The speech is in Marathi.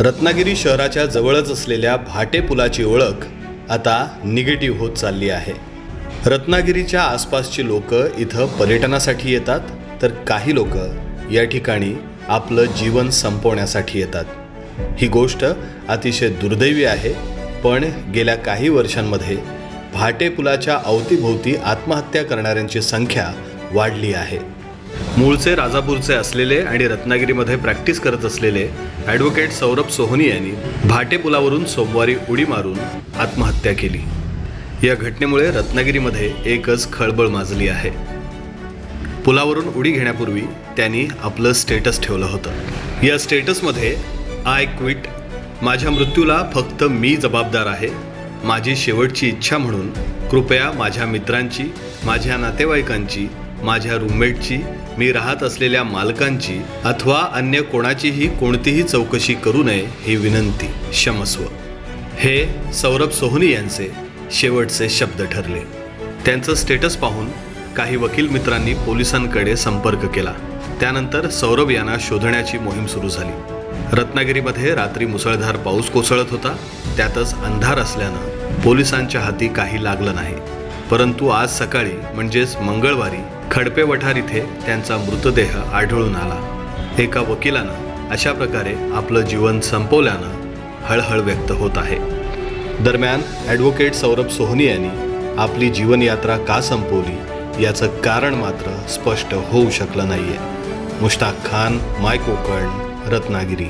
रत्नागिरी शहराच्या जवळच असलेल्या भाटे पुलाची ओळख आता निगेटिव्ह होत चालली आहे. रत्नागिरीच्या आसपासची लोक इथं पर्यटनासाठी येतात तर काही लोक या ठिकाणी आपलं जीवन संपवण्यासाठी येतात. ही गोष्ट अतिशय दुर्दैवी आहे पण गेल्या काही वर्षांमध्ये भाटे पुलाच्या अवतीभोवती आत्महत्या करणाऱ्यांची संख्या वाढली आहे. मूळचे राजापूरचे असलेले आणि रत्नागिरीमध्ये प्रॅक्टिस करत असलेले ॲडव्होकेट सौरभ सोहनी यांनी भाटे पुलावरून सोमवारी उडी मारून आत्महत्या केली. या घटनेमुळे रत्नागिरीमध्ये एकच खळबळ माजली आहे. पुलावरून उडी घेण्यापूर्वी त्यांनी आपलं स्टेटस ठेवलं होतं. या स्टेटसमध्ये आय क्विट. माझ्या मृत्यूला फक्त मी जबाबदार आहे. माझी शेवटची इच्छा म्हणून कृपया माझ्या मित्रांची माझ्या नातेवाईकांची माझ्या रूममेटची मी राहत असलेल्या मालकांची अथवा अन्य कोणाचीही कोणतीही चौकशी करू नये ही विनंती. क्षमस्व. हे सौरभ सोहनी यांचे शेवटचे शब्द ठरले. त्यांचं स्टेटस पाहून काही वकील मित्रांनी पोलिसांकडे संपर्क केला. त्यानंतर सौरभ यांना शोधण्याची मोहीम सुरू झाली. रत्नागिरीमध्ये रात्री मुसळधार पाऊस कोसळत होता. त्यातच अंधार असल्यानं पोलिसांच्या हाती काही लागलं नाही. परंतु आज सकाळी म्हणजेच मंगळवारी खडपे वठार इथे त्यांचा मृतदेह आढळून आला. एका वकिलानं अशा प्रकारे आपलं जीवन संपवल्यानं हळहळ व्यक्त होत आहे. दरम्यान ॲडव्होकेट सौरभ सोहनी यांनी आपली जीवनयात्रा का संपवली याचं कारण मात्र स्पष्ट होऊ शकलं नाही आहे मुश्ताक खान माय कोकण रत्नागिरी.